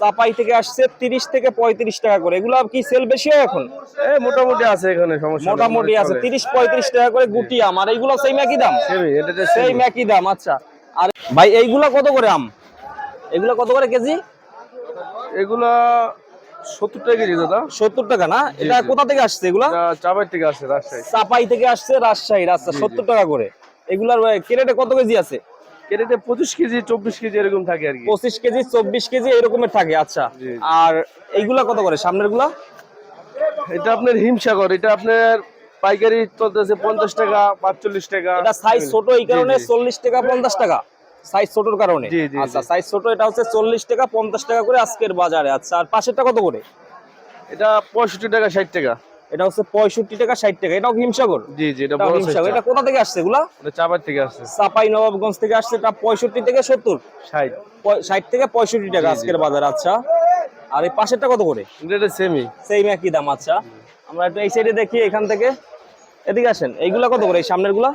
চাপাই থেকে আসছে তিরিশ থেকে পঁয়ত্রিশ টাকা করে। এগুলো কি সেল বেশি হয় এখন? মোটামুটি আছে এখানে সমস্যা মোটামুটি আছে। তিরিশ পঁয়ত্রিশ টাকা করে গুটি আম। আর এইগুলো সেই একই দাম? সেই একই দাম আচ্ছা। আর ভাই এইগুলা কত করে আম? এগুলা কত করে কেজি? এগুলা সত্তর টাকা কেজি দাদা। সত্তর টাকা না? এটা কোথা থেকে আসছে এগুলা? চাপাই থেকে আছে রাজশাহী। চাপাই থেকে আসছে রাজশাহী রাস্তা সত্তর টাকা করে। এগুলার কেরেটে কত কেজি আছে? কেটেতে পঁচিশ কেজি চব্বিশ কেজি এরকম থাকে আর কি। পঁচিশ কেজি চব্বিশ কেজি এরকমের থাকে আচ্ছা। আর এইগুলা কত করে? সামনেরগুলা এটা আপনার হিমসাগর এটা আপনার পাইকারি চলতেছে পঞ্চাশ টাকা পাঁচচল্লিশ টাকা। এটা সাইজ ছোট এই কারণে। চল্লিশ টাকা পঞ্চাশ টাকা। সাইজ ছোটর কারণে। আচ্ছা সাইজ ছোট এটা হচ্ছে চল্লিশ টাকা পঞ্চাশ টাকা করে আজকের বাজারে। আচ্ছা আর পাশেরটা কত করে? এটা পঁয়ষট্টি টাকা ষাট টাকা। এটা হচ্ছে পঁয়ষট্টি টাকা ষাট টাকা। এটাও হিমসাগর? জি জি এটা বড় হিমসাগর। এটা কোথা থেকে আসছে এগুলা? চাপাই থেকে আসছে। চাপাই নবাবগঞ্জ থেকে আসছে। এটা পঁয়ষট্টি থেকে সত্তর? ষাট। ষাট থেকে পঁয়ষট্টি টাকা আজকের বাজার আচ্ছা। আর এই পাশেরটা কত করে? এটা সেমি সেই একই দাম আচ্ছা। আমরা একটু এই সাইডে দেখি এখান থেকে। এদিকে আসেন। এইগুলা কত করে? এই সামনেরগুলা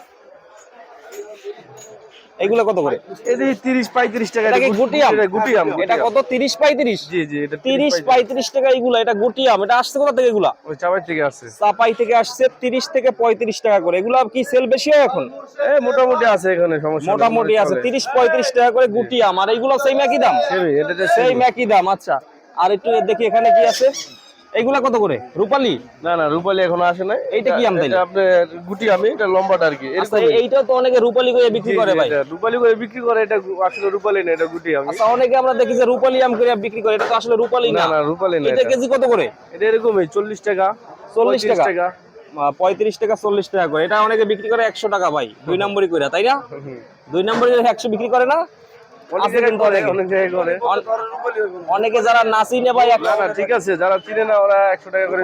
এইগুলা কত করে? এদিকে তিরিশ পঁয়ত্রিশ টাকা এটা গুটি আম। গুটি আম এটা কত? তিরিশ পঁয়ত্রিশ? জি জি এটা তিরিশ পঁয়ত্রিশ। টাকা এইগুলা এটা গুটি আম। এটা আসছে কোথা থেকে এগুলা? ওই চাপাই থেকে আসছে। চাপাই থেকে আসছে তিরিশ থেকে পঁয়ত্রিশ টাকা করে। এগুলা কি সেল বেশি হয় এখন? মোটামুটি আছে এখানে সমস্যা মোটামুটি আছে। চলে। তিরিশ পঁয়ত্রিশ টাকা করে গুটি আম। আর সেই একই দাম? সেই একই দাম আচ্ছা। আর একটু দেখি এখানে কি আছে। এইগুলা কত করে? রূপালি? না না রূপালি এখনও আসে নাই। এইটা কি আম? এটা আপনার গুটি আমি এটা লম্বাটা আর কি। আচ্ছা এরকমই। তো অনেকে রূপালি করে বিক্রি করে ভাই। রূপালি করে বিক্রি করে এটা আসলে রূপালি না এটা গুটি আমি। আচ্ছা অনেকে আমরা দেখি যে রূপালি আম করে বিক্রি করে এটা তো আসলে রূপালি না। না না রূপালি না এটা। কেজি কত করে? এটা এরকমই চল্লিশ টাকা 40 টাকা? টাকা। পঁয়ত্রিশ টাকা চল্লিশ টাকা করে। এটা অনেকে বিক্রি করে একশো টাকা ভাই দুই নম্বরই করে তাই না? দুই নম্বরই একশো বিক্রি করে না? অনেক যারা ভাই ঠিক আছে যারা চিনে না ওরা একশো টাকা করে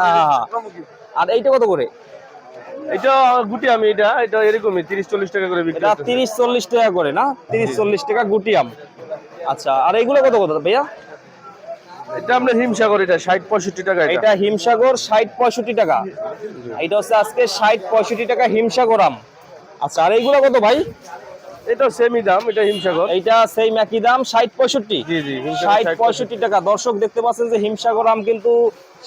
হ্যাঁ, হ্যাঁ। আর এইটা কত করে? এটা গুটি আমি এটা এটা এরকমই তিরিশ চল্লিশ টাকা করে বিক্রি তিরিশ চল্লিশ টাকা করে না? তিরিশ চল্লিশ টাকা গুটি আম। আচ্ছা আর এইগুলো কত কত ভাইয়া? এটা আপনার হিমসাগর এটা ষাট পঁয়ষট্টি টাকা এটা। এটা হিমসাগর ষাট পঁয়ষট্টি টাকা। এটা হচ্ছে আজকে ষাট পঁয়ষট্টি টাকা হিমসাগর আম। আচ্ছা আর এইগুলো কত ভাই? এটা সেমি দাম এটা হিমসাগর। এইটা সেই একই দাম ষাট পঁয়ষট্টি। জি জি 60 টাকা। দর্শক দেখতে পাচ্ছেন যে হিমসাগর আম কিন্তু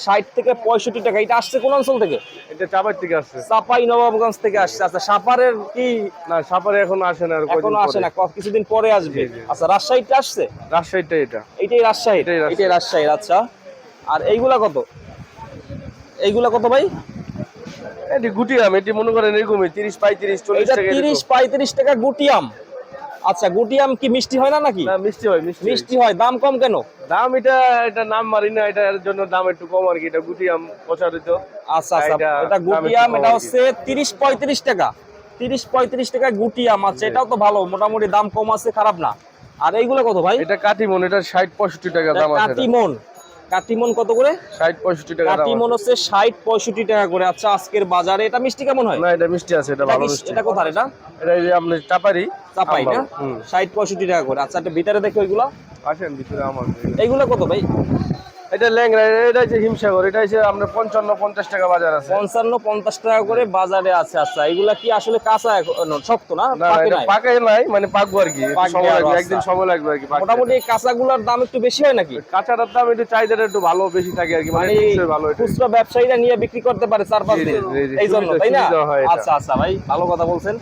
ষাট থেকে পঁয়ষট্টি টাকা। এটা আসছে কোন অঞ্চল থেকে? এটা চাপাই থেকে আসছে। চাপাই নবাবগঞ্জ থেকে আসছে। আচ্ছা সাপারের কি? না সাপারে এখন আসে না আর এখনও আসে না কিছুদিন পরে আসবে। আচ্ছা রাজশাহীতে আসছে? রাজশাহীটা এটা। রাজশাহী? এটাই রাজশাহী। এটাই রাজশাহীর আচ্ছা। আর এইগুলা কত? এইগুলা কত ভাই? এটি গুটি আম এটি মনে করেন এরকমই তিরিশ পঁয়ত্রিশ চল্লিশ টাকা তিরিশ পঁয়ত্রিশ টাকা গুটি আম। আচ্ছা কি মিষ্টি হয় না নাকি? মিষ্টি হয় মিষ্টি। হয় দাম কম কেন? দাম এটা এটা নাম মারি না এটার জন্য দাম একটু কম আর কি এটা প্রচারিত আচ্ছা আচ্ছা এটা এটা হচ্ছে তিরিশ পঁয়ত্রিশ টাকা। তিরিশ পঁয়ত্রিশ টাকা গুটি আম আছে এটাও তো ভালো মোটামুটি দাম কম আছে খারাপ না। আর এইগুলো কত ভাই? এটা কাটিমন এটা ষাট পঁয়ষট্টি টাকা দাম আছে কাটিমন কাটিমন কত করে? ষাট পঁয়ষট্টি টাকা কাতিমন কাটিমন হচ্ছে ষাট পঁয়ষট্টি টাকা করে। আচ্ছা আজকের বাজারে এটা মিষ্টি কেমন হয়? না এটা মিষ্টি আছে এটা এটা ভালো মিষ্টি এটা কোথায় এটা? এটা এই যে আপনি চাপারি চাপাই না? হুম। ষাট পঁয়ষট্টি টাকা করে। আচ্ছা একটা ভিতরে দেখো এগুলো। আসেন ভিতরে আমার। এগুলো কত ভাই? এটা ল্যাংরা এটা হচ্ছে হিমসাগর এটা হচ্ছে আপনার পঞ্চান্ন পঞ্চাশ টাকা বাজার আছে। পঞ্চান্ন পঞ্চাশ টাকা করে বাজারে আছে আচ্ছা এগুলা কি আসলে কাঁচা শক্ত না? পাকে নাই? মানে পাকবো আর কি। একদিন সময় লাগবে আর কি মোটামুটি কাঁচাগুলার দাম একটু বেশি হয় নাকি? কাঁচাটার দাম একটু চাহিদাটা একটু ভালো বেশি থাকে আর কি মানে মানে ভালো খুচরা ব্যবসায়ীরা নিয়ে বিক্রি করতে পারে চার পাঁচ দিন। এই জন্য তাই না। আচ্ছা আচ্ছা ভাই ভালো কথা বলছেন।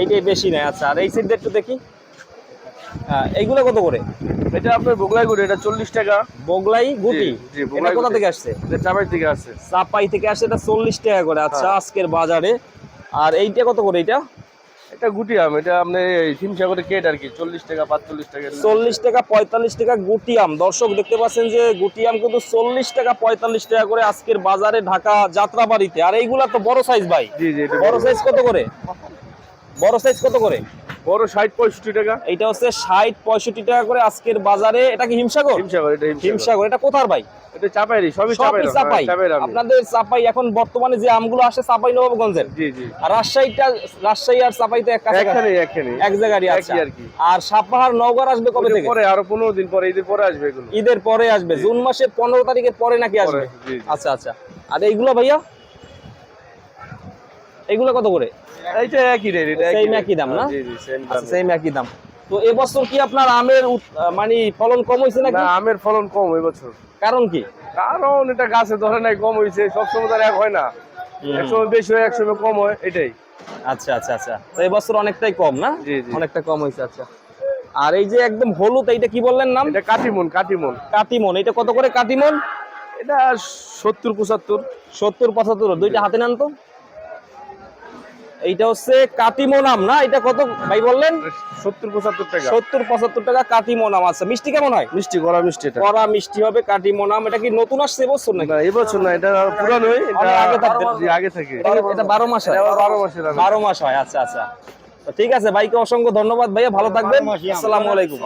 এইটাই বেশি নাই আচ্ছা আর এই সাইড একটু দেখি। এইগুলো কত করে? এটা আপনার বগলাই গুটি এটা চল্লিশ টাকা। বগলাই গুটি? এটা কোথা থেকে আসছে? এটা চাপাই থেকে আসছে। চাপাই থেকে আসে এটা চল্লিশ টাকা করে। আচ্ছা হ্যাঁ। আজকের বাজারে। আর এইটা কত করে এইটা এটা গুটি আম এটা আপনি হিমসাগরের কেট আর কি চল্লিশ টাকা পাঁচচল্লিশ টাকা। চল্লিশ টাকা পঁয়তাল্লিশ টাকা গুটি আম। দর্শক দেখতে পাচ্ছেন যে গুটি আম কিন্তু চল্লিশ টাকা পঁয়তাল্লিশ টাকা করে আজকের বাজারে ঢাকা যাত্রাবাড়িতে। আর এইগুলা তো বড় সাইজ ভাই। জি জি এটা বড় সাইজ কত করে? বড় সাইজ কত করে? বড় ষাট পঁয়ষট্টি টাকা। এইটা হচ্ছে ষাট পঁয়ষট্টি টাকা করে আজকের বাজারে। এটা কি হিমসাগর? হিমসাগর এটা হিমসাগর। এটা কোথার ভাই? এটা চাপাইরি সবই চাপাই সবই চাপাই। চাপাই আমি। আপনাদের চাপাই এখন বর্তমানে যে আমগুলো আসে চাপাই নবাবগঞ্জের। জি জি। আর রাজশাহীটা রাজশাহী আর চাপাইতে এক এক আছে আর সাপাহার নওগাঁ আসবে কবে থেকে? পরে আরও পনেরো দিন পরে ঈদের পরে আসবে এগুলো। ঈদের পরে আসবে। জুন মাসের পনেরো তারিখের পরে নাকি আসবে। আচ্ছা আচ্ছা। আর এইগুলো ভাইয়া? এইগুলো কত করে? এইটা একই রেট এটা rate। একই দাম না? জি জি সেম দাম। সেম একই দাম। তো এবছর কি আপনার আমের মানে ফলন কম হয়েছে নাকি? না আমের ফলন কম এবছর কারণ কি? কারণ এটা গাছে ধরে নাই কম হয়েছে সবসময় তার এক হয় না। এক সময় বেশি হয় এক সময় কম হয় এটাই। আচ্ছা আচ্ছা আচ্ছা। তো এবছর অনেকটাই কম না। অনেকটা কম হয়েছে আচ্ছা। আর এই যে একদম হলুদ এইটা কি বললেন নাম? এটা কাটিমন কাটিমন। কাটিমন। এটা কত করে কাটিমন? এটা সত্তর পঁচাত্তর। সত্তর পঁচাত্তর। দুইটা হাতে নেন তো? এইটা হচ্ছে কাটিমন আম না? এটা কত? ভাই বললেন? সত্তর পঁচাত্তর টাকা। সত্তর পঁচাত্তর টাকা কাটিমন আম আছে। মিষ্টি কেমন হয়? মিষ্টি করা মিষ্টি কড়া মিষ্টি হবে কাটিমন আম এটা কি নতুন আসছে এবছর নাকি? না এবছর না এটা পুরানোই আগে থাকতে। জি, আগে থেকে। এটা বারো মাস হয়? বারো মাসের বারো মাস হয় আচ্ছা আচ্ছা। ঠিক আছে ভাইকে অসংখ্য ধন্যবাদ। ভাইয়া ভালো থাকবেন। আসসালামু আলাইকুম।